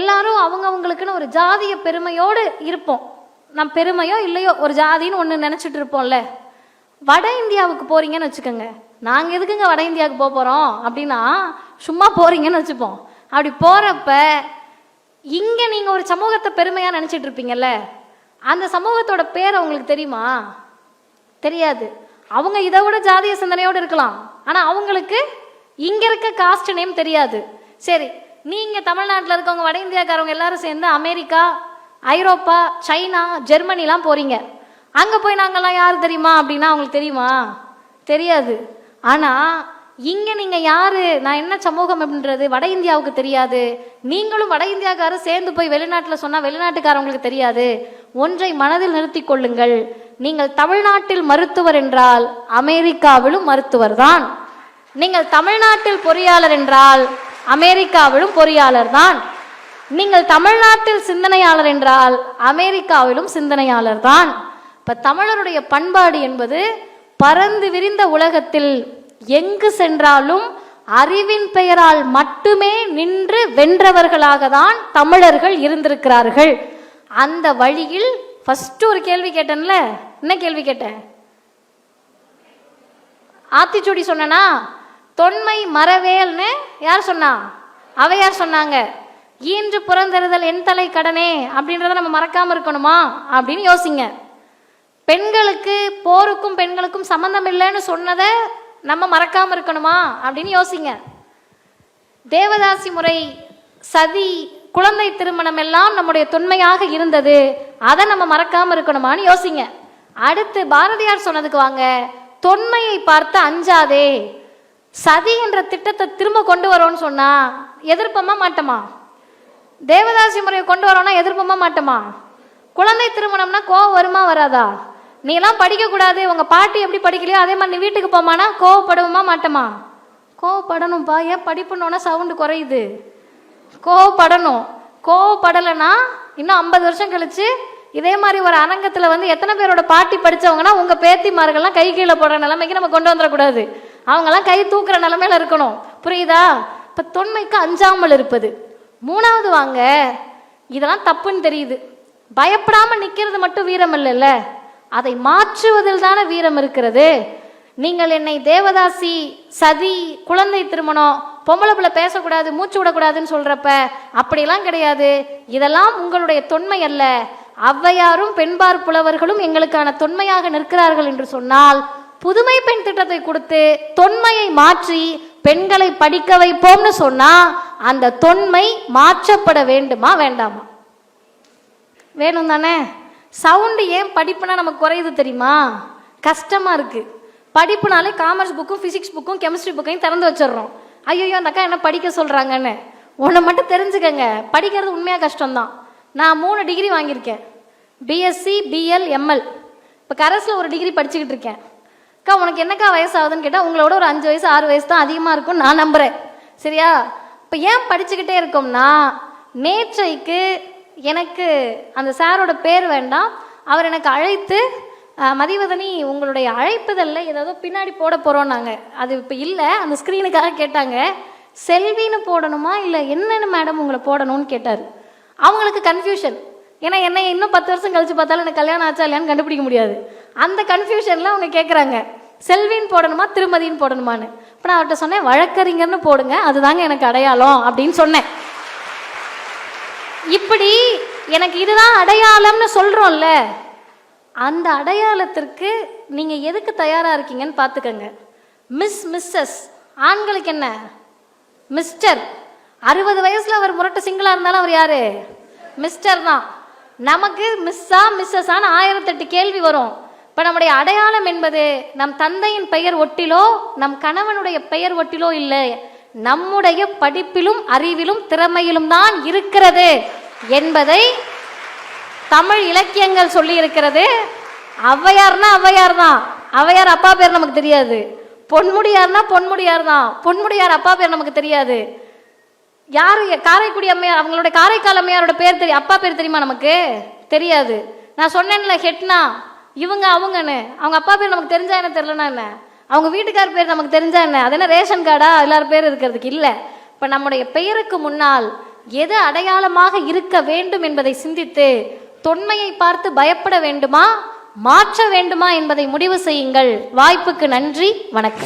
எல்லாரும் அவங்க அவங்களுக்குன்னு ஒரு ஜாதிய பெருமையோடு இருப்போம். நம் பெருமையோ இல்லையோ ஒரு ஜாதின்னு ஒன்று நினச்சிட்டு இருப்போம்ல. வட இந்தியாவுக்கு போறீங்கன்னு வச்சுக்கோங்க. நாங்கள் எதுக்குங்க வட இந்தியாவுக்கு போக போகிறோம் அப்படின்னா சும்மா போறீங்கன்னு வச்சுப்போம். அப்படி போகிறப்ப இங்கே நீங்கள் ஒரு சமூகத்தை பெருமையாக நினச்சிட்டு இருப்பீங்கல்ல. அந்த சமூகத்தோட பேர் அவங்களுக்கு தெரியுமா? தெரியாது. அவங்க இதை விட ஜாதிய சிந்தனையோடு இருக்கலாம். ஆனால் அவங்களுக்கு இங்கே இருக்க காஸ்ட் நேம் தெரியாது. சரி நீங்கள் தமிழ்நாட்டில் இருக்கவங்க வட இந்தியாக்காரவங்க எல்லாரும் சேர்ந்து அமெரிக்கா ஐரோப்பா சைனா ஜெர்மனிலாம் போகிறீங்க அங்கே போய் நாங்கள்லாம் யார் தெரியுமா அப்படின்னா அவங்களுக்கு தெரியுமா? தெரியாது. ஆனால் இங்கே நீங்கள் யார்? நான் என்ன சமூகம் அப்படின்றது வட இந்தியாவுக்கு தெரியாது. நீங்களும் வட இந்தியாக்காரர் சேர்ந்து போய் வெளிநாட்டில் சொன்னால் வெளிநாட்டுக்காரவங்களுக்கு தெரியாது. ஒன்றை மனதில் நிறுத்தி கொள்ளுங்கள். நீங்கள் தமிழ்நாட்டில் மருத்துவர் என்றால் அமெரிக்காவிலும் மருத்துவர் தான். நீங்கள் தமிழ்நாட்டில் பொறியாளர் என்றால் அமெரிக்காவிலும் பொறியாளர் தான். நீங்கள் தமிழ்நாட்டில் சிந்தனையாளர் என்றால் அமெரிக்காவிலும் சிந்தனையாளர் தான். இப்ப தமிழருடைய பண்பாடு என்பது பறந்து விரிந்த உலகத்தில் எங்கு சென்றாலும் அறிவின் பெயரால் மட்டுமே நின்று வென்றவர்களாக தான் தமிழர்கள் இருந்திருக்கிறார்கள். அந்த வழியில் ஃபர்ஸ்ட் ஒரு கேள்வி கேட்டேன்ல. என்ன கேள்வி கேட்டேன்? ஆத்திச்சூடி சொன்னனா? தொன்மை மறவேல்னு யார் சொன்னா? அவையார் சொன்னாங்க? ஈன்று புறந்தெறுதல் என் தலை கடனே அப்படின்றத நம்ம மறக்காம இருக்கணுமா? அப்படின்னு யோசிங்க. பெண்களுக்கு போருக்கும் பெண்களுக்கும் சம்மந்தம் இல்லைன்னு சொன்னதை நம்ம மறக்காம இருக்கணுமா? அப்படின்னு யோசிங்க. தேவதாசி முறை சதி குழந்தை திருமணம் எல்லாம் நம்முடைய தொன்மையாக இருந்தது. அதை நம்ம மறக்காம இருக்கணுமான்னு யோசிங்க. அடுத்து பாரதியார் சொன்னதுக்கு வாங்க. தொன்மையை பார்த்து அஞ்சாதே. சதி என்ற திட்டத்தை திரும்ப கொண்டு வரோம்னு சொன்னா எதிர்ப்பமா மாட்டோமா தேவதாசி முறையை கொண்டு வரோம்னா எதிர்ப்பமா மாட்டோமா குழந்தை திருமணம்னா கோவம் வருமா வராதா? நீ எல்லாம் படிக்க கூடாது உங்க பாட்டி எப்படி படிக்கலையோ அதே மாதிரி நீ வீட்டுக்கு போமானா கோவப்படுவோமா மாட்டோமா கோவப்படணும்ப்பா ஏன் படிப்புனோன்னா சவுண்டு குறையுது. கோவப்படணும். கோவப்படலைன்னா இன்னும் ஐம்பது வருஷம் கழிச்சு இதே மாதிரி ஒரு அரங்கத்தில் வந்து எத்தனை பேரோட பாட்டி படிச்சவங்கன்னா உங்கள் பேத்திமார்கள்லாம் கை கீழே போடுற நிலைமைக்கு நம்ம கொண்டு வந்துடக்கூடாது. அவங்கெல்லாம் கை தூக்குற நிலமையில இருக்கணும். புரியுதா? இப்ப தொன்மைக்கு அஞ்சாமல் இருப்பது. மூணாவது வாங்க இதெல்லாம் தப்புன்னு தெரியுது. பயப்படாம நிக்கிறது மட்டும் வீரம் இல்லைல்ல. அதை மாற்றுவதில் தானே வீரம் இருக்கிறது. நீங்கள் என்னை தேவதாசி சதி குழந்தை திருமணம் பொம்பளை பிள்ளை பேசக்கூடாது மூச்சு விடக்கூடாதுன்னு சொல்றப்ப அப்படிலாம் கிடையாது. இதெல்லாம் உங்களுடைய தொன்மை அல்ல. ஔவையாரும் பெண்பார் புலவர்களும் எங்களுக்கான தொன்மையாக நிற்கிறார்கள் என்று சொன்னால் புதுமை பெண் திட்டத்தை கொடுத்து தொன்மையை மாற்றி பெண்களை படிக்க வைப்போம்னு சொன்னா அந்த தொன்மை மாற்றப்பட வேண்டுமா வேண்டாமா? வேணும் தானே? சவுண்டு ஏன் படிப்புனா நமக்கு குறையுது தெரியுமா? கஷ்டமா இருக்கு. படிப்புனாலே காமர்ஸ் புக்கும் ஃபிசிக்ஸ் புக்கும் கெமிஸ்ட்ரி புக்கையும் திறந்து வச்சிடுறோம். ஐயோ அந்த அக்கா என்ன படிக்க சொல்றாங்கன்னு. உன்னை மட்டும் தெரிஞ்சுக்கங்க. படிக்கிறது உண்மையாக கஷ்டம்தான். நான் மூணு டிகிரி வாங்கியிருக்கேன். பிஎஸ்சி பிஎல் எம்எல் இப்போ கரஸில் ஒரு டிகிரி படிச்சுக்கிட்டு இருக்கேன். அக்கா உனக்கு என்னக்கா வயசாகுதுன்னு கேட்டால் உங்களோட ஒரு அஞ்சு வயசு ஆறு வயசு தான் அதிகமாக இருக்கும்னு நான் நம்புகிறேன் சரியா? இப்போ ஏன் படிச்சுக்கிட்டே இருக்கோம்னா நேற்றைக்கு எனக்கு அந்த சாரோட பேர் வேண்டாம். அவர் எனக்கு அழைத்து மதிவதனி உங்களுடைய அழைப்புதல்ல ஏதாவது பின்னாடி போட போகிறோம் நாங்கள் அது இப்போ இல்லை அந்த ஸ்க்ரீனுக்காக கேட்டாங்க. செல்வின்னு போடணுமா இல்லை என்னென்னு மேடம் உங்களை போடணும்னு கேட்டார். அவங்களுக்கு கன்ஃபியூஷன் ஏன்னா என்னை இன்னும் பத்து வருஷம் கழிச்சு பார்த்தாலும் எனக்கு கல்யாணம் ஆச்சா இல்லையான்னு கண்டுபிடிக்க முடியாது. அந்த கன்ஃபியூஷனில் அவங்க கேட்குறாங்க செல்வின்னு போடணுமா திருமதின்னு போடணுமான்னு. இப்போ நான் அவர்கிட்ட சொன்னேன் வழக்கறிஞர்னு போடுங்க அதுதாங்க எனக்கு அடையாளம் அப்படின்னு சொன்னேன். இப்படி எனக்கு இதுதான் அடையாளம்னு சொல்றோம்ல அந்த அடையாளத்திற்கு நீங்க எதுக்கு தயாரா இருக்கீங்கன்னு பார்த்துக்கங்க. மிஸ் மிஸ்ஸஸ் ஆண்களுக்கு என்ன? மிஸ்டர் அறுபது வயசுல அவர் முரட்டு சிங்கிளா இருந்தாலும் அவர் யாரு? மிஸ்டர் தான். நமக்கு மிஸ்ஸா மிஸ்ஸஸான ஆயிரத்தெட்டு கேள்வி வரும். இப்போ நம்முடைய அடையாளம் என்பது நம் தந்தையின் பெயர் ஒட்டிலோ நம் கணவனுடைய பெயர் ஒட்டிலோ இல்லை. நம்முடைய படிப்பிலும் அறிவிலும் திறமையிலும் தான் இருக்கிறது என்பதை தமிழ் இலக்கியங்கள் சொல்லி இருக்கிறது. ஔவையார்னா ஔவையார் தான் ஔவையார் அப்பா பேர் நமக்கு தெரியாது. பொன்முடியார்னா பொன்முடியார் தான். பொன்முடியார் அப்பா பேர் நமக்கு தெரியாது. யாரு காரைக்குடி அம்மையார் அவங்களோட காரைக்கால் அம்மையாரோட பேர் தெரியும் அப்பா பேர் தெரியுமா நமக்கு? தெரியாது. நான் சொன்னேன்ல ஹெட்னா. இவங்க அவங்கன்னு. அவங்க அப்பா பேர் நமக்கு தெரிஞ்சா என்ன தெரியலனா என்ன? அவங்க வீட்டுக்கார் பேர் நமக்கு தெரிஞ்சா என்ன? அது என்ன ரேஷன் கார்டா? எல்லாரும் பேர் இருக்கிறதுக்கு இல்லை. இப்போ நம்முடைய பெயருக்கு முன்னால் எது அடையாளமாக இருக்க வேண்டும் என்பதை சிந்தித்து தொன்மையை பார்த்து பயப்பட வேண்டுமா? மாற்ற வேண்டுமா என்பதை முடிவு செய்யுங்கள். வாய்ப்புக்கு நன்றி. வணக்கம்.